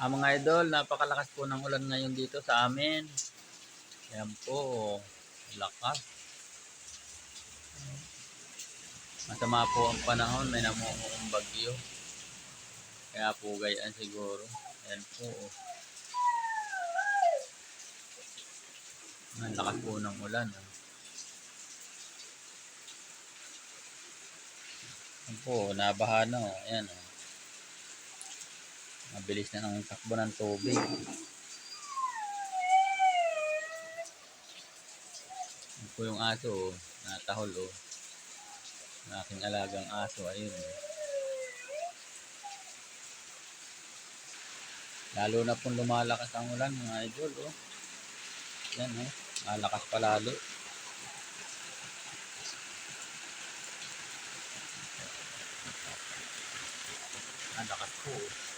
Ah, mga idol, napakalakas po ng ulan ngayon dito sa amin. Ayan po, lakas. Masama po ang panahon, may namumuong bagyo. Kaya po gayaan siguro. Ayan po. oh. Ang lakas po ng ulan. Oh. Ayan po, nabaha na. Oh. Ayan. Oh. Mabilis na ng takbo ng tubig. Ayan po yung aso. Oh. Natahol. Oh. Ang aking alagang aso. Ayun. oh. Lalo na pong lumalakas ang ulan mga idol. Oh. Yan oh. Malakas pa lalo. Ang lakas oh.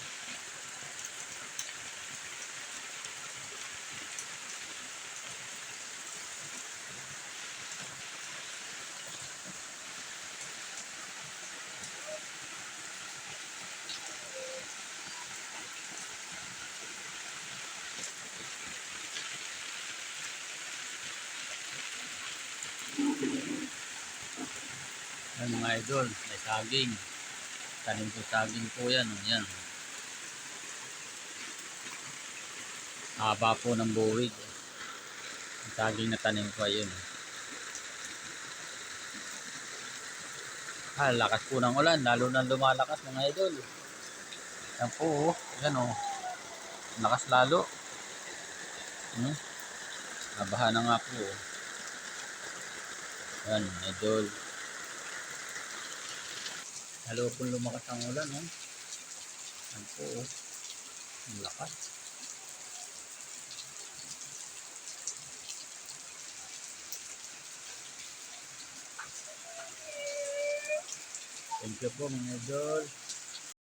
Yan mga idol, may saging. Tanim ko saging po yan. oh, Yan. Haba po ng buwig. Ang saging na tanim ko ayun. Ah, lakas po ng ulan. Lalo na lumalakas mga idol. Yan po. oh. Yan o. Oh. Lakas lalo. Hmm? Nabaha na nga po. oh. Yan, idol. Lalo pong lumakas ang ulan, oh. Yan po, oh. Ang lakas. Thank you po mga idol.